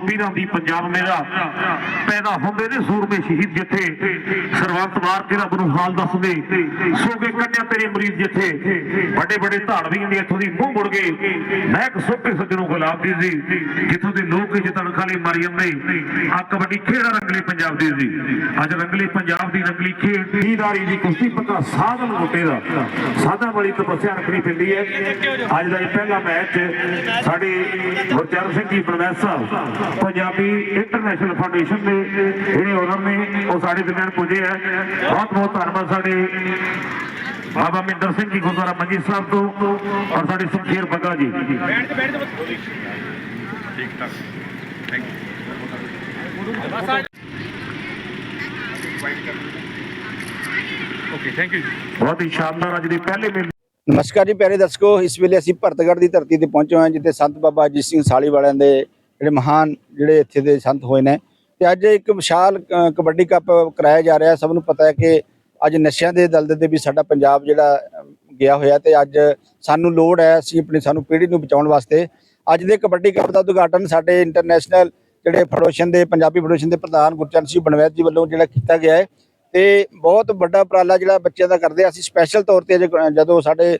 ਪੀਰਾਂ ਦੀ ਪੰਜਾਬ ਮੇਰਾ ਪੈਦਾ ਹੁੰਦੇ ਨੇ ਸੂਰਮੇ ਸ਼ਹੀਦ ਜਿੱਥੇ। ਸਰਵੰਤ ਮਾਰ ਕੇ ਹਾਲ ਦੱਸਦੇ ਸੋਗੇ ਕੰਨਿਆ ਤੇਰੇ ਮਰੀਜ਼ ਜਿੱਥੇ। ਵੱਡੇ ਵੱਡੇ ਧਾੜਵੀਆਂ ਦੀ ਇੱਥੋਂ ਦੀ ਮੂੰਹ ਮੁੜ ਗਏ। ਮਹਿਕ ਸੁੱਕੇ ਸੱਜਣੋਂ ਗੁਲਾਬ ਦੀ ਸੀ, ਜਿੱਥੋਂ ਦੇ ਲੋਕ ਜਿ ਤੜਕਾਲੇ ਮਾਰੀ ਜਾਂਦੇ ਆ ਕਬੱਡੀ ਖੇੜਾ ਰੰਗਲੇ ਪੰਜਾਬ ਦੀ ਸੀ। ਅੱਜ ਰੰਗਲੇ ਪੰਜਾਬ ਦੀ ਰੰਗਲੀ ਖੇਡ ਦੀਦਾਰੀ ਦੀ ਕੁਸ਼ਤੀ ਪੱਕਾ ਸਾਧਨ ਮੁੱਟੇ ਦਾ। ਸਾਧਾ ਵਾਲੀ ਤਪੱਸਿਆ ਰੱਖਣੀ ਪੈਂਦੀ ਹੈ। ਅੱਜ ਦਾ ਇਹ ਪਹਿਲਾ ਮੈਚ ਸਾਡੇ Gurcharan Singh ji professor Punjabi international foundation ਦੇ ਜਿਹੜੇ ਓਨਰ ਨੇ ਉਹ ਸਾਡੇ ਦਰਮਿਆਨ ਪੁੱਜੇ ਹੈ ਬਹੁਤ ਬਹੁਤ ਧੰਨਵਾਦ ਸਾਡੇ ਬਾਬਾ ਮਿੰਦਰ ਸਿੰਘ ਜੀ ਗੁਰਦੁਆਰਾ ਮੰਜੀ ਸਾਹਿਬ ਤੋਂ ਔਰ ਸਾਡੇ ਸੁਖੇਰ ਬੱਗਾ ਜੀ। ਓਕੇ ਥੈਂਕ ਯੂ ਬਹੁਤ ਹੀ ਸ਼ਾਨਦਾਰ ਅੱਜ ਦੇ ਪਹਿਲੇ ਮੇਲੇ। ਨਮਸਕਾਰ ਜੀ ਪਿਆਰੇ ਦਰਸ਼ਕੋ ਇਸ ਵੇਲੇ ਅਸੀਂ ਭਰਤਗੜ੍ਹ ਦੀ ਧਰਤੀ ਤੇ ਪਹੁੰਚੇ ਹੋਏ ਹਾਂ ਜਿੱਥੇ ਸੰਤ ਬਾਬਾ ਅਜੀਤ ਸਿੰਘ ਸਾਲੀ ਵਾਲਿਆਂ ਦੇ ਜਿਹੜੇ ਮਹਾਨ ਜਿਹੜੇ ਇੱਥੇ ਦੇ ਸੰਤ ਹੋਏ ਨੇ। ਤੇ ਅੱਜ ਇੱਕ ਵਿਸ਼ਾਲ ਅ, ਕਬੱਡੀ ਕੱਪ ਕਰਾਇਆ ਜਾ ਰਿਹਾ। ਸਭ ਨੂੰ ਪਤਾ ਹੈ ਕਿ ਅੱਜ ਨਸ਼ਿਆਂ ਦੇ ਦਲਦਲ ਦੇ ਵੀ ਸਾਡਾ ਪੰਜਾਬ ਜਿਹੜਾ ਗਿਆ ਹੋਇਆ ਤੇ ਅੱਜ ਸਾਨੂੰ ਲੋੜ ਹੈ ਅਸੀਂ ਆਪਣੀ ਸਾਨੂੰ ਪੀੜ੍ਹੀ ਨੂੰ ਬਚਾਉਣ ਵਾਸਤੇ। ਅੱਜ ਦੇ ਕਬੱਡੀ ਕੱਪ ਦਾ ਉਦਘਾਟਨ ਸਾਡੇ ਇੰਟਰਨੈਸ਼ਨਲ ਜਿਹੜੇ ਫੈਡਰੇਸ਼ਨ ਦੇ ਪੰਜਾਬੀ ਫੈਡਰੇਸ਼ਨ ਦੇ ਪ੍ਰਧਾਨ ਗੁਰਚਰਨ ਸਿੰਘ ਬਨਵੈਦ ਜੀ ਵੱਲੋਂ ਜਿਹੜਾ ਕੀਤਾ ਗਿਆ ਹੈ। ਤੇ ਬਹੁਤ ਵੱਡਾ ਉਪਰਾਲਾ ਜਿਹੜਾ ਬੱਚਿਆਂ ਦਾ ਕਰਦੇ ਅਸੀਂ ਸਪੈਸ਼ਲ ਤੌਰ ਤੇ ਅੱਜ ਜਦੋਂ ਸਾਡੇ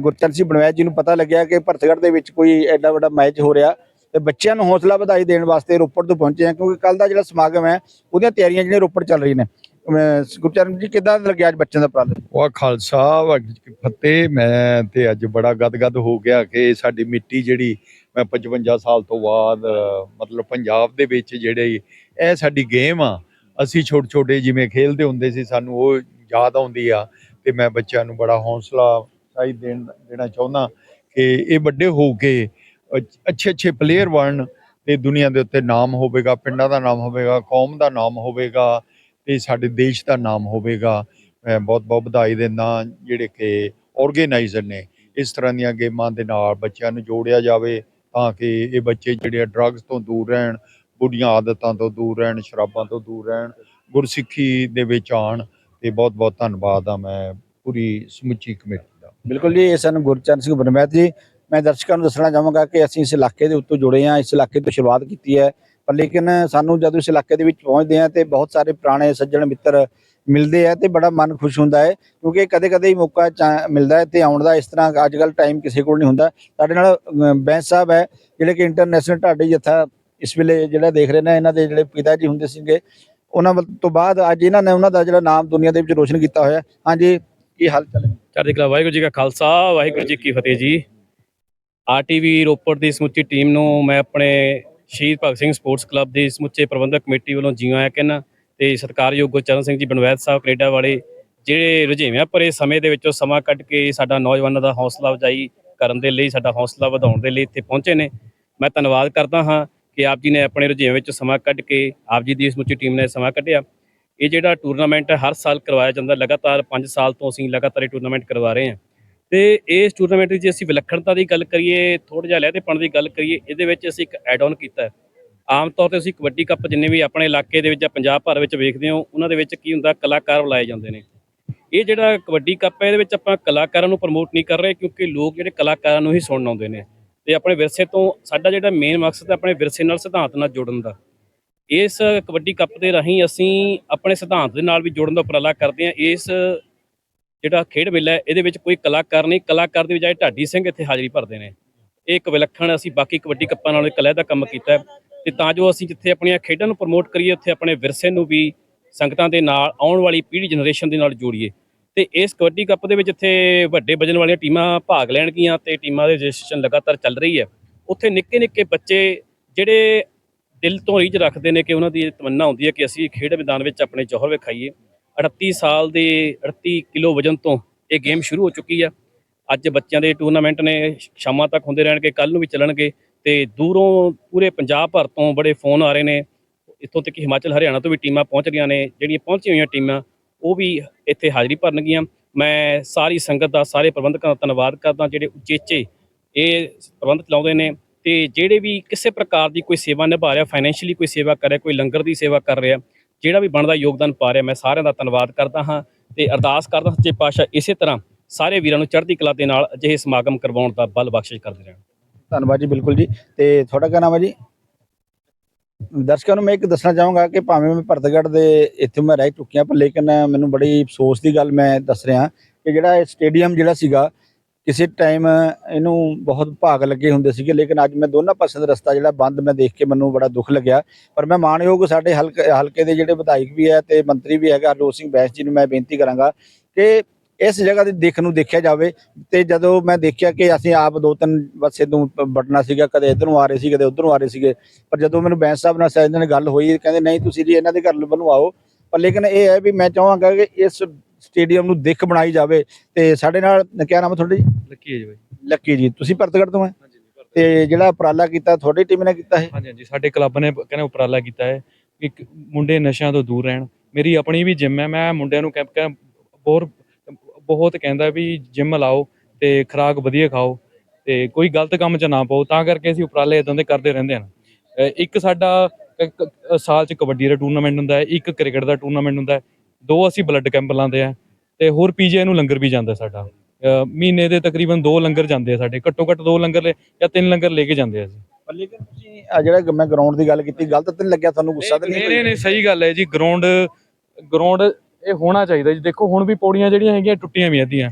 ਗੁਰਚਰਨ ਸਿੰਘ ਬਨਵੈਦ ਜੀ ਨੂੰ ਪਤਾ ਲੱਗਿਆ ਕਿ ਭਰਤਗੜ੍ਹ ਦੇ ਵਿੱਚ ਕੋਈ ਐਡਾ ਵੱਡਾ ਮੈਚ ਹੋ ਰਿਹਾ। ਤੇ ਬੱਚਿਆਂ ਨੂੰ ਹੌਸਲਾ ਵਧਾਈ ਦੇਣ ਵਾਸਤੇ ਰੋਪੜ ਤੋਂ ਪਹੁੰਚੇ ਆ ਕਿਉਂਕਿ ਕੱਲ ਦਾ ਜਿਹੜਾ ਸਮਾਗਮ ਹੈ ਉਹਦੀਆਂ ਤਿਆਰੀਆਂ ਜਿਹੜੀਆਂ ਰੋਪੜ ਚੱਲ ਰਹੀਆਂ ਨੇ। ਅਮ, ਗੁਰਚਰਨ ਜੀ ਕਿੱਦਾਂ ਲੱਗਿਆ ਅੱਜ ਬੱਚਿਆਂ ਦਾ ਪ੍ਰਾਲ ਵਾਹ ਖਾਲਸਾ ਵਾਹਿਗੁਰੂ ਫਤਿਹ। ਮੈਂ ਤੇ ਅੱਜ ਬੜਾ ਗਦਗਦ ਹੋ ਗਿਆ ਕਿ ਸਾਡੀ ਮਿੱਟੀ ਜਿਹੜੀ ਮੈਂ 55 ਸਾਲ ਤੋਂ ਬਾਅਦ ਮਤਲਬ ਪੰਜਾਬ ਦੇ ਵਿੱਚ ਜਿਹੜੇ ਇਹ ਸਾਡੀ ਗੇਮ ਆ ਅਸੀਂ ਛੋਟੇ ਛੋਟੇ ਜਿਵੇਂ ਖੇਲਦੇ ਹੁੰਦੇ ਸੀ ਸਾਨੂੰ ਉਹ ਯਾਦ ਆਉਂਦੀ ਆ ਤੇ ਮੈਂ ਬੱਚਿਆਂ ਨੂੰ ਬੜਾ ਹੌਸਲਾ ਸਾਈ ਦੇਣ ਦੇਣਾ ਚਾਹੁੰਦਾ ਕਿ ਇਹ ਵੱਡੇ ਹੋ ਕੇ ਅੱਛੇ ਅੱਛੇ ਪਲੇਅਰ ਬਣਨ ਤੇ ਦੁਨੀਆ ਦੇ ਉੱਤੇ ਨਾਮ ਹੋਵੇਗਾ, ਪਿੰਡਾਂ ਦਾ ਨਾਮ ਹੋਵੇਗਾ, ਕੌਮ ਦਾ ਨਾਮ ਹੋਵੇਗਾ ਤੇ ਸਾਡੇ ਦੇਸ਼ ਦਾ ਨਾਮ ਹੋਵੇਗਾ। ਮੈਂ ਬਹੁਤ ਬਹੁਤ ਵਧਾਈ ਦਿੰਦਾ ਜਿਹੜੇ ਕਿ ਆਰਗੇਨਾਈਜ਼ਰ ਨੇ। ਇਸ ਤਰ੍ਹਾਂ ਦੀਆਂ ਗੇਮਾਂ ਦੇ ਨਾਲ ਬੱਚਿਆਂ ਨੂੰ ਜੋੜਿਆ ਜਾਵੇ ਤਾਂ ਕਿ ਇਹ ਬੱਚੇ ਜਿਹੜੇ ਡਰੱਗਸ ਤੋਂ ਦੂਰ ਰਹਿਣ ਬੁੱਢੀਆਂ ਆਦਤਾਂ ਤੋਂ ਦੂਰ ਰਹਿਣ, ਸ਼ਰਾਬਾਂ ਤੋਂ ਦੂਰ ਰਹਿਣ, ਗੁਰਸਿੱਖੀ ਦੇ ਵਿੱਚ ਆਣ ਤੇ ਬਹੁਤ ਬਹੁਤ ਧੰਨਵਾਦ ਆ। ਮੈਂ ਪੂਰੀ ਸਮੁੱਚੀ ਕਮੇਟੀ ਦਾ। ਬਿਲਕੁਲ ਜੀ, ਇਹ ਸਨ ਗੁਰਚਰਨ ਸਿੰਘ ਬਨਵੈਤ ਜੀ। ਮੈਂ ਦਰਸ਼ਕਾਂ ਨੂੰ ਦੱਸਣਾ ਚਾਹਾਂਗਾ ਕਿ ਅਸੀਂ ਇਸ ਇਲਾਕੇ ਦੇ ਉੱਤੋਂ ਜੁੜੇ ਹਾਂ, ਇਸ ਇਲਾਕੇ ਤੋਂ ਸ਼ੁਰੂਆਤ ਕੀਤੀ ਹੈ। ਪਰ ਲੇਕਿਨ ਸਾਨੂੰ ਜਦੋਂ ਇਸ ਇਲਾਕੇ ਦੇ ਵਿੱਚ ਪਹੁੰਚਦੇ ਹਾਂ ਤੇ ਬਹੁਤ ਸਾਰੇ ਪੁਰਾਣੇ ਸੱਜਣ ਮਿੱਤਰ ਮਿਲਦੇ ਆ ਤੇ ਬੜਾ ਮਨ ਖੁਸ਼ ਹੁੰਦਾ ਹੈ, ਕਿਉਂਕਿ ਕਦੇ-ਕਦੇ ਹੀ ਮੌਕਾ ਚਾ- ਮਿਲਦਾ ਹੈ ਤੇ ਆਉਣ ਦਾ ਇਸ ਤਰ੍ਹਾਂ ਅੱਜ ਕੱਲ ਟਾਈਮ ਕਿਸੇ ਕੋਲ ਨਹੀਂ ਹੁੰਦਾ। ਸਾਡੇ ਨਾਲ ਬੈਂਸ ਸਾਹਿਬ ਹੈ, ਜਿਹੜੇ ਕਿ ਇੰਟਰਨੈਸ਼ਨਲ ਢਾਡੀ ਜੱਥਾ ਇਸ ਵੇਲੇ ਜਿਹੜਾ ਦੇਖ ਰਹੇ ਨੇ, ਇਹਨਾਂ ਦੇ ਜਿਹੜੇ ਪਿਤਾ ਜੀ ਹੁੰਦੇ ਸੀਗੇ, ਉਹਨਾਂ ਵੱਲ- ਤੋਂ ਬਾਅਦ ਅੱਜ ਇਹਨਾਂ ਨੇ ਉਹਨਾਂ ਦਾ ਜਿਹੜਾ ਨਾਮ ਦੁਨੀਆ ਦੇ ਵਿੱਚ ਰੋਸ਼ਨ ਕੀਤਾ ਹੋਇਆ। ਹਾਂਜੀ, ਕੀ ਹਾਲ ਚਾਲ ਹੈ? ਚੜ੍ਹਦੀ ਕਲਾ, ਵਾਹਿਗੁਰੂ ਜੀ ਕਾ ਖਾਲਸਾ, ਵਾਹਿਗੁਰੂ ਜੀ ਕੀ ਫਤਿਹ ਜੀ। ਆਰਟੀਵੀ ਰੋਪੜ ਦੀ ਸਮੁੱਚੀ ਟੀਮ ਨੂੰ ਮੈਂ ਆਪਣੇ ਸ਼ਹੀਦ ਭਗਤ ਸਿੰਘ ਸਪੋਰਟਸ ਕਲੱਬ ਦੀ ਸਮੁੱਚੇ ਪ੍ਰਬੰਧਕ ਕਮੇਟੀ ਵੱਲੋਂ ਜਿਉਂ ਆਇਆ ਕਹਿੰਦਾ ਤੇ ਸਤਿਕਾਰਯੋਗ ਗੁਰਚਰਨ ਸਿੰਘ ਜੀ, ਬਨਵੈਦ ਸਾਹਿਬ, ਕੈਨੇਡਾ ਵਾਲੇ ਜਿਹੜੇ ਰੁਝੇਵਿਆਂ ਭਰੇ ਸਮੇਂ ਦੇ ਵਿੱਚੋਂ ਸਮਾਂ ਕੱਢ ਕੇ ਸਾਡਾ ਨੌਜਵਾਨਾਂ ਦਾ ਹੌਸਲਾ ਅਫਜ਼ਾਈ ਕਰਨ ਦੇ ਲਈ, ਸਾਡਾ ਹੌਸਲਾ ਵਧਾਉਣ ਦੇ ਲਈ ਇੱਥੇ ਪਹੁੰਚੇ ਨੇ। ਮੈਂ ਧੰਨਵਾਦ ਕਰਦਾ ਹਾਂ ਕਿ ਆਪ ਜੀ ਨੇ ਆਪਣੇ ਰੁਝੇਵਿਆਂ ਵਿੱਚ ਸਮਾਂ ਕੱਢ ਕੇ ਆਪ ਜੀ ਦੀ ਸਮੁੱਚੀ ਟੀਮ ਨੇ ਸਮਾਂ ਕੱਢਿਆ। ਇਹ ਜਿਹੜਾ ਟੂਰਨਾਮੈਂਟ ਹਰ ਸਾਲ ਕਰਵਾਇਆ ਜਾਂਦਾ, ਲਗਾਤਾਰ 5 ਸਾਲ ਤੋਂ ਅਸੀਂ ਲਗਾਤਾਰ ਇਹ ਟੂਰਨਾਮੈਂਟ ਕਰਵਾ ਰਹੇ ਹਾਂ। ਤੇ ਇਸ ਟੂਰਨਾਮੈਂਟ ਦੀ ਜੇ ਅਸੀਂ ਵਿਲੱਖਣਤਾ ਦੀ ਗੱਲ ਕਰੀਏ ਥੋੜਾ ਜਿਹਾ ਲਹਿਦੇਪਣ ਦੀ ਗੱਲ ਕਰੀਏ, ਇਹਦੇ ਵਿੱਚ ਅਸੀਂ ਇੱਕ ਐਡ ਆਨ ਕੀਤਾ ਹੈ। ਆਮ ਤੌਰ ਤੇ ਅਸੀਂ ਕਬੱਡੀ ਕੱਪ ਜਿੰਨੇ ਵੀ ਆਪਣੇ ਇਲਾਕੇ ਦੇ ਵਿੱਚ ਜਾਂ ਪੰਜਾਬ ਭਰ ਵਿੱਚ ਵੇਖਦੇ ਹੋ, ਉਹਨਾਂ ਦੇ ਵਿੱਚ ਕੀ ਹੁੰਦਾ, ਕਲਾਕਾਰ ਬੁਲਾਏ ਜਾਂਦੇ ਨੇ। ਇਹ ਜਿਹੜਾ ਕਬੱਡੀ ਕੱਪ ਹੈ, ਇਹਦੇ ਵਿੱਚ ਆਪਾਂ ਕਲਾਕਾਰਾਂ ਨੂੰ ਪ੍ਰਮੋਟ ਨਹੀਂ ਕਰ ਰਹੇ ਕਿਉਂਕਿ ਲੋਕ ਜਿਹੜੇ ਕਲਾਕਾਰਾਂ ਨੂੰ ਹੀ ਸੁਣਨ ਆਉਂਦੇ ਨੇ ਤੇ ਆਪਣੇ ਵਿਰਸੇ ਤੋਂ ਸਾਡਾ ਜਿਹੜਾ ਮੇਨ ਮਕਸਦ ਹੈ ਆਪਣੇ ਵਿਰਸੇ ਨਾਲ ਸਿਧਾਂਤ ਨਾਲ ਜੁੜਨ ਦਾ। ਇਸ ਕਬੱਡੀ ਕੱਪ ਦੇ ਰਾਹੀਂ ਅਸੀਂ ਆਪਣੇ ਸਿਧਾਂਤ ਦੇ ਨਾਲ ਵੀ ਜੁੜਨ ਦਾ ਉਪਰਾਲਾ ਕਰਦੇ ਹਾਂ। ਇਸ ਜਿਹੜਾ ਖੇਡ ਮੇਲਾ ਇਹਦੇ ਵਿੱਚ ਕੋਈ ਕਲਾਕਾਰ ਨਹੀਂ, ਕਲਾਕਾਰ ਦੀ ਬਜਾਏ ਢਾਡੀ ਸਿੰਘ ਇੱਥੇ ਹਾਜ਼ਰੀ ਭਰਦੇ ਨੇ। ਇਹ ਇੱਕ ਵਿਲੱਖਣ ਅਸੀਂ ਬਾਕੀ ਕਬੱਡੀ ਕੱਪਾਂ ਨਾਲੋਂ ਇੱਕ ਅਲੱਗਾ ਕੰਮ ਕੀਤਾ ਹੈ। ਤੇ ਤਾਂ ਜੋ ਅਸੀਂ ਜਿੱਥੇ ਆਪਣੀਆਂ ਖੇਡਾਂ ਨੂੰ ਪ੍ਰਮੋਟ ਕਰੀਏ, ਉੱਥੇ ਆਪਣੇ ਵਿਰਸੇ ਨੂੰ ਵੀ ਸੰਗਤਾਂ ਦੇ ਨਾਲ ਆਉਣ ਵਾਲੀ ਪੀੜ੍ਹੀ ਜਨਰੇਸ਼ਨ ਦੇ ਨਾਲ ਜੋੜੀਏ। ਤੇ ਇਸ ਕਬੱਡੀ ਕੱਪ ਦੇ ਵਿੱਚ ਜਿੱਥੇ ਵੱਡੇ ਵਜਨ ਵਾਲੀਆਂ ਟੀਮਾਂ ਭਾਗ ਲੈਣਗੀਆਂ ਤੇ ਟੀਮਾਂ ਦੇ ਰਜਿਸਟ੍ਰੇਸ਼ਨ ਲਗਾਤਾਰ ਚੱਲ ਰਹੀ ਹੈ। ਉੱਥੇ ਨਿੱਕੇ ਨਿੱਕੇ ਬੱਚੇ ਜਿਹੜੇ ਦਿਲ ਤੋਂ ਰੀਝ ਰੱਖਦੇ ਨੇ ਕਿ ਉਹਨਾਂ ਦੀ ਇਹ ਤਮੰਨਾ ਹੁੰਦੀ ਹੈ ਕਿ ਅਸੀਂ ਖੇਡ ਮੈਦਾਨ ਵਿੱਚ ਆਪਣੇ ਜ਼ੋਹਰ ਵਿਖਾਈਏ। 38 ਸਾਲ ਦੇ 38 ਕਿਲੋ ਵਜਨ ਤੋਂ ਇਹ ਗੇਮ ਸ਼ੁਰੂ ਹੋ ਚੁੱਕੀ ਆ। ਅੱਜ ਬੱਚਿਆਂ ਦੇ ਟੂਰਨਾਮੈਂਟ ਨੇ, ਸ਼ਾਮਾਂ ਤੱਕ ਹੁੰਦੇ ਰਹਿਣਗੇ ਕੱਲ ਨੂੰ ਵੀ ਚੱਲਣਗੇ ਤੇ ਦੂਰੋਂ ਪੂਰੇ ਪੰਜਾਬ ਭਰ ਤੋਂ ਬੜੇ ਫੋਨ ਆ ਰਹੇ ਨੇ। ਇੱਥੋਂ ਤੱਕ ਕਿ ਹਿਮਾਚਲ, ਹਰਿਆਣਾ ਤੋਂ ਵੀ ਟੀਮਾਂ ਪਹੁੰਚ ਰਹੀਆਂ ਨੇ, ਜਿਹੜੀਆਂ ਪਹੁੰਚੀਆਂ ਹੋਈਆਂ ਟੀਮਾਂ, ਉਹ ਵੀ ਇੱਥੇ ਹਾਜ਼ਰੀ ਭਰਨਗੀਆਂ। ਮੈਂ ਸਾਰੀ ਸੰਗਤ ਦਾ, ਸਾਰੇ ਪ੍ਰਬੰਧਕਾਂ ਦਾ ਧੰਨਵਾਦ ਕਰਦਾ, ਜਿਹੜੇ ਉਚੇਚੇ ਇਹ ਪ੍ਰਬੰਧ ਚਲਾਉਂਦੇ ਨੇ ਤੇ ਜਿਹੜੇ ਵੀ ਕਿਸੇ ਪ੍ਰਕਾਰ ਦੀ ਕੋਈ ਸੇਵਾ ਨਿਭਾ ਰਿਹਾ ਫਾਈਨੈਂਸ਼ੀਅਲੀ ਕੋਈ ਸੇਵਾ ਕਰ ਰਿਹਾ, ਕੋਈ ਲੰਗਰ ਦੀ ਸੇਵਾ ਕਰ ਰਿਹਾ ਜਿਹੜਾ ਵੀ ਬਣਦਾ ਯੋਗਦਾਨ ਪਾ ਰਿਹਾ, ਮੈਂ ਸਾਰਿਆਂ ਦਾ ਧੰਨਵਾਦ ਕਰਦਾ ਹਾਂ ਤੇ ਅਰਦਾਸ ਕਰਦਾ ਸੱਚੇ ਪਾਤਸ਼ਾਹ ਇਸੇ ਤਰ੍ਹਾਂ ਸਾਰੇ ਵੀਰਾਂ ਨੂੰ ਚੜ੍ਹਦੀ ਕਲਾ ਦੇ ਨਾਲ ਅਜਿਹੇ ਸਮਾਗਮ ਕਰਵਾਉਣ ਦਾ ਬਲ ਬਖਸ਼ਿਸ਼ ਕਰਦੇ ਰਹਿਣ। ਧੰਨਵਾਦ ਜੀ, ਬਿਲਕੁਲ ਜੀ। ਤੇ ਤੁਹਾਡਾ ਕੀ ਨਾਮ ਹੈ ਜੀ? ਦਰਸ਼ਕਾਂ ਨੂੰ ਮੈਂ ਇੱਕ ਦੱਸਣਾ ਚਾਹਾਂਗਾ ਕਿ ਭਾਵੇਂ ਮੈਂ ਭਰਤਗੜ੍ਹ ਦੇ ਇੱਥੇ ਮੈਂ ਰਹਿ ਚੁੱਕਿਆ, ਪਰ ਲੇਕਿਨ ਮੈਨੂੰ ਬੜੀ ਅਫਸੋਸ ਦੀ ਗੱਲ ਮੈਂ ਦੱਸ ਰਿਹਾ ਕਿ ਜਿਹੜਾ ਇਹ ਸਟੇਡੀਅਮ ਜਿਹੜਾ ਸੀਗਾ ਕਿਸੇ ਟਾਈਮ ਇਹਨੂੰ ਬਹੁਤ ਭਾਗ ਲੱਗੇ ਹੁੰਦੇ ਸੀਗੇ, ਲੇਕਿਨ ਅੱਜ ਮੈਂ ਦੋਨਾਂ ਪਾਸੇ ਦਾ ਰਸਤਾ ਜਿਹੜਾ ਬੰਦ ਮੈਂ ਦੇਖ ਕੇ ਮੈਨੂੰ ਬੜਾ ਦੁੱਖ ਲੱਗਿਆ। ਪਰ ਮੈਂ ਮਾਣਯੋਗ ਸਾਡੇ ਹਲਕੇ ਹਲਕੇ ਦੇ ਜਿਹੜੇ ਵਿਧਾਇਕ ਵੀ ਹੈ ਤੇ ਮੰਤਰੀ ਵੀ ਹੈਗਾ ਹਰਜੋਤ ਸਿੰਘ ਬੈਂਸ ਜੀ ਨੂੰ ਮੈਂ ਬੇਨਤੀ ਕਰਾਂਗਾ ਕਿ ਇਸ ਜਗ੍ਹਾ ਦੀ ਦੇਖ ਨੂੰ ਦੇਖਿਆ ਜਾਵੇ ਤੇ ਜਦੋਂ ਮੈਂ ਦੇਖਿਆ ਕਿ ਅਸੀਂ ਆਪ ਦੋ ਤਿੰਨ ਪਾਸੇ ਤੋਂ ਬਟਨਾ ਸੀਗਾ, ਕਦੇ ਇਧਰ ਆ ਰਹੇ ਸੀ, ਕਦੇ ਉਧਰ ਆ ਰਹੇ ਸੀਗੇ, ਪਰ ਜਦੋਂ ਮੈਨੂੰ ਬੈਂਸ ਸਾਹਿਬ ਨਾਲ ਸਾਇਦ ਨਾਲ ਗੱਲ ਹੋਈ, ਕਹਿੰਦੇ, ਨਹੀਂ, ਤੁਸੀਂ ਜੀ ਇਹਨਾਂ ਦੇ ਘਰ ਵੱਲੋਂ ਆਓ। ਪਰ ਲੇਕਿਨ ਇਹ ਹੈ ਵੀ ਮੈਂ ਚਾਹਾਂਗਾ ਕਿ ਇਸ ਸਟੇਡੀਅਮ ਨੂੰ ਦਿੱਖ ਬਣਾਈ ਜਾਵੇ ਤੇ ਸਾਡੇ ਨਾਲ ਕਿਆ ਨਾਮ ਹੈ ਤੁਹਾਡਾ ਜੀ? ਲੱਕੀ ਹੈ ਜੀ ਬਾਈ। ਲੱਕੀ ਜੀ। ਤੁਸੀਂ ਭਰਤਗੜ੍ਹ ਤੋਂ ਹੈ? ਤੇ ਜਿਹੜਾ ਉਪਰਾਲਾ ਕੀਤਾ ਤੁਹਾਡੀ ਟੀਮ ਨੇ ਕੀਤਾ ਹੈ ਹਾਂਜੀ ਹਾਂਜੀ। ਸਾਡੇ ਕਲੱਬ ਨੇ ਕਹਿੰਦੇ ਉਪਰਾਲਾ ਕੀਤਾ ਹੈ ਕਿ ਮੁੰਡੇ ਨਸ਼ਿਆਂ ਤੋਂ ਦੂਰ ਰਹਿਣ। ਮੇਰੀ ਆਪਣੀ ਵੀ ਜਿਮ ਹੈ। ਮੈਂ ਮੁੰਡਿਆਂ ਨੂੰ ਕੈਂਪ ਬਹੁਤ ਬਹੁਤ ਕਹਿੰਦਾ ਵੀ ਜਿਮ ਲਾਓ ਤੇ ਖੁਰਾਕ ਵਧੀਆ ਖਾਓ ਤੇ ਕੋਈ ਗਲਤ ਕੰਮ 'ਚ ਨਾ ਪਾਓ। ਤਾਂ ਕਰਕੇ ਅਸੀਂ ਉਪਰਾਲੇ ਇਦਾਂ ਦੇ ਕਰਦੇ ਰਹਿੰਦੇ ਹਾਂ। ਇੱਕ ਸਾਡਾ ਸਾਲ 'ਚ ਕਬੱਡੀ ਦਾ ਟੂਰਨਾਮੈਂਟ ਹੁੰਦਾ ਹੈ ਇੱਕ ਕ੍ਰਿਕਟ ਦਾ ਟੂਰਨਾਮੈਂਟ ਹੁੰਦਾ ਹੈ ਦੋ ਅਸੀਂ ਬਲੱਡ ਕੈਂਪ ਲਾਉਂਦੇ ਆ ਤੇ ਹੋਰ ਪੀਜੀਆਈ ਨੂੰ ਲੰਗਰ ਵੀ ਜਾਂਦਾ ਸਾਡਾ। ਅਹ ਮਹੀਨੇ ਦੇ ਤਕਰੀਬਨ ਦੋ ਲੰਗਰ ਜਾਂਦੇ ਆ ਸਾਡੇ ਘੱਟੋ ਘੱਟ ਦੋ ਲੰਗਰ ਲੈ ਜਾਂ ਤਿੰਨ ਲੰਗਰ ਲੈ ਕੇ ਜਾਂਦੇ ਆ ਅਸੀਂ। ਲੇਕਿਨ ਤੁਸੀਂ ਆਹ ਜਿਹੜਾ ਮੈਂ ਗਰਾਊਂਡ ਦੀ ਗੱਲ ਕੀਤੀ ਗਲਤ ਤਾਂ ਨਹੀਂ ਲੱਗਿਆ ਤੁਹਾਨੂੰ ਗੁੱਸਾ ਤਾਂ ਨਹੀਂ ਨਹੀਂ ਨਹੀਂ ਨਹੀਂ ਸਹੀ ਗੱਲ ਹੈ ਜੀ ਗਰਾਊਂਡ ਗਰਾਊਂਡ ਇਹ ਹੋਣਾ ਚਾਹੀਦਾ ਜੀ। ਦੇਖੋ ਹੁਣ ਵੀ ਪੌੜੀਆਂ ਜਿਹੜੀਆਂ ਹੈਗੀਆਂ ਟੁੱਟੀਆਂ ਵੀ ਅੱਧੀਆਂ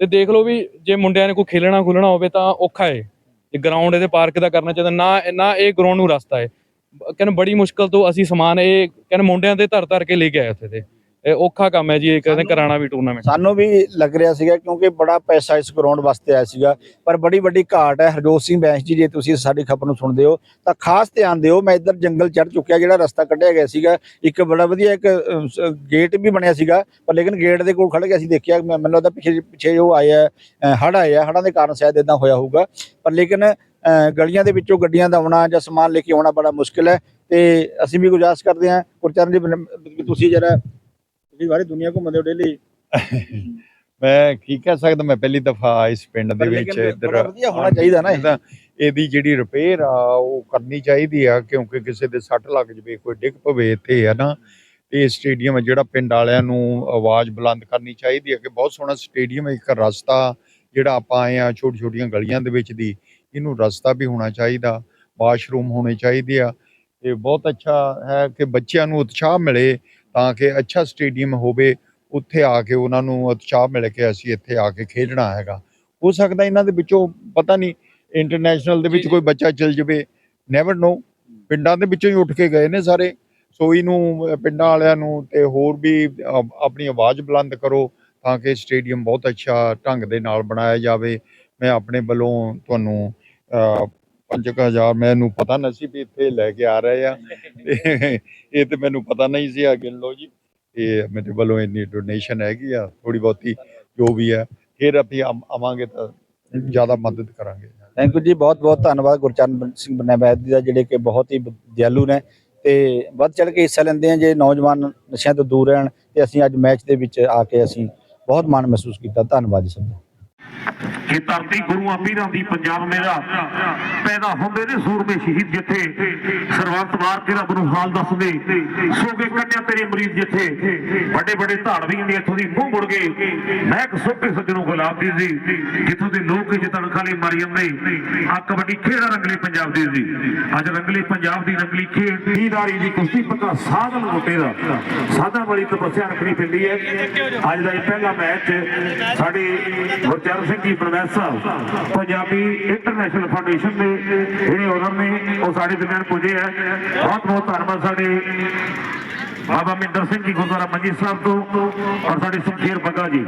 ਤੇ ਦੇਖ ਲਓ ਵੀ ਜੇ ਮੁੰਡਿਆਂ ਨੇ ਕੋਈ ਖੇਲਣਾ ਖੁੱਲਣਾ ਹੋਵੇ ਤਾਂ ਔਖਾ ਹੈ ਜੇ ਗਰਾਊਂਡ ਇਹਦੇ ਪਾਰਕ ਦਾ ਕਰਨਾ ਚਾਹੀਦਾ ਨਾ ਨਾ ਇਹ ਗਰਾਊਂਡ ਨੂੰ ਰਸਤਾ ਹੈ ਬ- ਕਹਿੰਦੇ ਬੜੀ ਮੁਸ਼ਕਲ ਤੋਂ ਅਸੀਂ ਸਮਾਨ ਇਹ ਕਹਿੰਦੇ ਮੁੰਡਿਆਂ ਦੇ ਧਰ ਧਰ ਕੇ ਲੈ ਕੇ ਆਏ ਉੱਥੇ ਤੇ ਇਹ ਔਖਾ ਕੰਮ ਹੈ ਜੀ ਇਹ ਕਹਿੰਦੇ ਕਰਾਣਾ ਵੀ ਟੂਰਨਾਮੈਂਟ ਸਾਨੂੰ ਵੀ ਲੱਗ ਰਿਹਾ ਸੀਗਾ ਕਿਉਂਕਿ ਬੜਾ ਪੈਸਾ ਇਸ ਗਰਾਊਂਡ ਵਾਸਤੇ ਆਇਆ ਸੀਗਾ। ਪਰ ਬੜੀ ਵੱਡੀ ਘਾਟ ਹੈ। ਹਰਜੋਤ ਸਿੰਘ ਬੈਂਸ ਜੀ ਜੇ ਤੁਸੀਂ ਸਾਡੀ ਖਬਰ ਨੂੰ ਸੁਣਦੇ ਹੋ ਤਾਂ ਖਾਸ ਧਿਆਨ ਦਿਓ ਮੈਂ ਇੱਧਰ ਜੰਗਲ ਚੜ ਚੁੱਕਿਆ ਜਿਹੜਾ ਰਸਤਾ ਕੱਢਿਆ ਗਿਆ ਸੀਗਾ। ਇੱਕ ਬੜਾ ਵਧੀਆ ਇੱਕ ਗੇਟ ਵੀ ਬਣਿਆ ਸੀਗਾ ਪਰ ਲੇਕਿਨ ਗੇਟ ਦੇ ਕੋਲ ਖੜ ਕੇ ਅਸੀਂ ਦੇਖਿਆ ਮੈਨੂੰ ਲੱਗਦਾ ਪਿੱਛੇ ਪਿੱਛੇ ਜੋ ਆਇਆ ਹੜ ਆਇਆ ਹੜਾਂ ਦੇ ਕਾਰਨ ਸ਼ਾਇਦ ਇਦਾਂ ਹੋਇਆ ਹੋਊਗਾ। ਪਰ ਲੇਕਿਨ ਗਲੀਆਂ ਦੇ ਵਿੱਚੋਂ ਗੱਡੀਆਂ ਦਾ ਆਉਣਾ ਜਾਂ ਸਮਾਨ ਲੈ ਕੇ ਆਉਣਾ ਬੜਾ ਮੁਸ਼ਕਿਲ ਹੈ। ਤੇ ਅਸੀਂ ਵੀ ਗੁਜ਼ਾਰਿਸ਼ ਕਰਦੇ ਹਾਂ ਗੁਰਚਰਨ ਜੀ ਤੁਸੀਂ ਜਰਾ ਤੁਸੀਂ ਬਾਰੇ ਦੁਨੀਆ ਘੁੰਮਦੇ ਹੋ ਡੇਲੀ ਮੈਂ ਕੀ ਕਹਿ ਸਕਦਾ ਮੈਂ ਪਹਿਲੀ ਦਫਾ ਇਸ ਪਿੰਡ ਦੇ ਵਿੱਚ ਇੱਧਰ ਵਧੀਆ ਹੋਣਾ ਚਾਹੀਦਾ ਨਾ ਇਹ। ਇਹਦਾ- ਇਹਦੀ ਜਿਹੜੀ ਰਿਪੇਅਰ ਆ ਉਹ ਕਰਨੀ ਚਾਹੀਦੀ ਆ ਕਿਉਂਕਿ ਕਿਸੇ ਦੇ ਸੱਟ ਲੱਗ ਜਵੇ ਕੋਈ ਡਿੱਗ ਪਵੇ ਇੱਥੇ ਹੈ ਨਾ ਤੇ ਇਹ ਸਟੇਡੀਅਮ ਹੈ ਜਿਹੜਾ ਪਿੰਡ ਵਾਲਿਆਂ ਨੂੰ ਆਵਾਜ਼ ਬੁਲੰਦ ਕਰਨੀ ਚਾਹੀਦੀ ਹੈ ਕਿ ਬਹੁਤ ਸੋਹਣਾ ਸਟੇਡੀਅਮ ਹੈ ਇੱਕ ਰਸਤਾ ਜਿਹੜਾ ਆਪਾਂ ਆਏ ਆ ਛੋਟੀ ਛੋਟੀਆਂ ਗਲੀਆਂ ਦੇ ਵਿੱਚ ਦੀ ਇਹਨੂੰ ਰਸਤਾ ਵੀ ਹੋਣਾ ਚਾਹੀਦਾ ਵਾਸ਼ਰੂਮ ਹੋਣੇ ਚਾਹੀਦੇ ਆ ਇਹ ਬਹੁਤ ਅੱਛਾ ਹੈ ਕਿ ਬੱਚਿਆਂ ਨੂੰ ਉਤਸ਼ਾਹ ਮਿਲੇ ਤਾਂ ਕਿ ਅੱਛਾ ਸਟੇਡੀਅਮ ਹੋਵੇ ਉੱਥੇ ਆ ਕੇ ਉਹਨਾਂ ਨੂੰ ਉਤਸ਼ਾਹ ਮਿਲ ਕੇ ਅਸੀਂ ਇੱਥੇ ਆ ਕੇ ਖੇਡਣਾ ਹੈਗਾ। ਹੋ ਸਕਦਾ ਇਹਨਾਂ ਦੇ ਵਿੱਚੋਂ ਪਤਾ ਨਹੀਂ ਇੰਟਰਨੈਸ਼ਨਲ ਦੇ ਵਿੱਚ ਕੋਈ ਬੱਚਾ ਚਲ ਜਵੇ ਨੈਵਰ ਨੋ ਪਿੰਡਾਂ ਦੇ ਵਿੱਚੋਂ ਹੀ ਉੱਠ ਕੇ ਗਏ ਨੇ ਸਾਰੇ। ਸੋ ਇਹਨੂੰ ਅਹ, ਪਿੰਡਾਂ ਵਾਲਿਆਂ ਨੂੰ ਤੇ ਹੋਰ ਵੀ ਆਪਣੀ ਆਵਾਜ਼ ਬੁਲੰਦ ਕਰੋ ਤਾਂ ਕਿ ਸਟੇਡੀਅਮ ਬਹੁਤ ਅੱਛਾ ਢੰਗ ਦੇ ਨਾਲ ਬਣਾਇਆ ਜਾਵੇ। ਮੈਂ ਆਪਣੇ ਵੱਲੋਂ ਤੁਹਾਨੂੰ ਅਹ, ਪੰਜ ਕੁ ਹਜ਼ਾਰ ਮੈਨੂੰ ਪਤਾ ਨਹੀਂ ਸੀ ਵੀ ਇੱਥੇ ਲੈ ਕੇ ਆ ਰਹੇ ਆ। ਇਹ ਤੇ ਮੈਨੂੰ ਪਤਾ ਨਹੀਂ ਸੀ ਆ ਗਿਣ ਲਓ ਜੀ ਇਹ ਮੇਰੇ ਵੱਲੋਂ ਇੰਨੀ ਡੋਨੇਸ਼ਨ ਹੈਗੀ ਆ ਥੋੜੀ ਬਹੁਤੀ ਜੋ ਵੀ ਹੈ ਫਿਰ ਅਸੀਂ ਆਵਾਂਗੇ ਤਾਂ ਜ਼ਿਆਦਾ ਮਦਦ ਕਰਾਂਗੇ। ਥੈਂਕ ਯੂ ਜੀ ਬਹੁਤ ਬਹੁਤ ਧੰਨਵਾਦ ਗੁਰਚਰਨ ਸਿੰਘ ਬਨੈਵੈਦ ਜੀ ਦਾ ਜਿਹੜੇ ਕਿ ਬਹੁਤ ਹੀ ਦਿਆਲੂ ਨੇ। ਤੇ ਵੱਧ ਚੜ ਕੇ ਹਿੱਸਾ ਲੈਂਦੇ ਆ ਜੇ ਨੌਜਵਾਨ ਨਸ਼ਿਆਂ ਤੋਂ ਦੂਰ ਰਹਿਣ ਤੇ ਅਸੀਂ ਅੱਜ ਮੈਚ ਦੇ ਵਿੱਚ ਆ ਕੇ ਅਸੀਂ ਬਹੁਤ ਮਾਣ ਮਹਿਸੂਸ ਕੀਤਾ। ਧੰਨਵਾਦ ਜੀ ਸਭ ਦਾ। ਇਹ ਧਰਤੀ ਗੁਰੂਆਂ ਪੀਰਾਂ ਦੀ ਪੰਜਾਬ ਮੇਰਾ ਪੈਦਾ ਹੁੰਦੇ ਨੇ ਸੂਰਮੇ ਸ਼ਹੀਦ ਜਿੱਥੇ, ਸਰਵੰਤ ਮਾਰ ਕੇ ਰੱਬ ਹਾਲ ਦੱਸਦੇ ਸੋਗੇ ਕੰਨਿਆ ਤੇਰੇ ਮਰੀਜ਼ ਜਿੱਥੇ, ਵੱਡੇ ਵੱਡੇ ਧਾੜਵੀ ਨੇ ਇੱਥੋਂ ਦੀ ਮੂੰਹ ਮੁੜ ਗਏ। ਮਹਿਕ ਸੁੱਕੇ ਸੱਜਣੋਂ ਗੁਲਾਬ ਦੀ ਸੀ, ਜਿੱਥੋਂ ਦੇ ਲੋਕ ਜੇ ਤੜਕਾਲੇ ਮਾਰੀ ਜਾਂਦੇ ਆ ਕਬੱਡੀ ਖੇੜਾ ਰੰਗਲੇ ਪੰਜਾਬ ਦੀ ਸੀ। ਅੱਜ ਰੰਗਲੇ ਪੰਜਾਬ ਦੀ ਰੰਗਲੀ ਖੇਡ ਦੀਦਾਰੀ ਦੀ ਕੁਸ਼ਤੀ ਪੱਕਾ ਸਾਧਨ ਮੁੱਟੇ ਦਾ। ਸਾਧਨ ਵਾਲੀ ਤਪੱਸਿਆ ਰੱਖਣੀ ਪੈਂਦੀ ਹੈ। ਅੱਜ ਦਾ ਇਹ ਪਹਿਲਾ ਮੈਚ ਸਾਡੇ Gurcharan Singh ji professor Punjabi international foundation ਦੇ ਜਿਹੜੇ ਓਨਰ ਨੇ, ਉਹ ਸਾਡੇ ਦਰਮਿਆਨ ਪੁੱਜੇ ਹੈ ਬਹੁਤ ਬਹੁਤ ਧੰਨਵਾਦ ਸਾਡੇ ਬਾਬਾ ਮਿੰਦਰ ਸਿੰਘ ਜੀ, ਗੁਰਦੁਆਰਾ ਮੰਜੀ ਸਾਹਿਬ ਤੋਂ ਔਰ ਸਾਡੇ ਸੁਖੀਰ ਬੱਗਾ ਜੀ।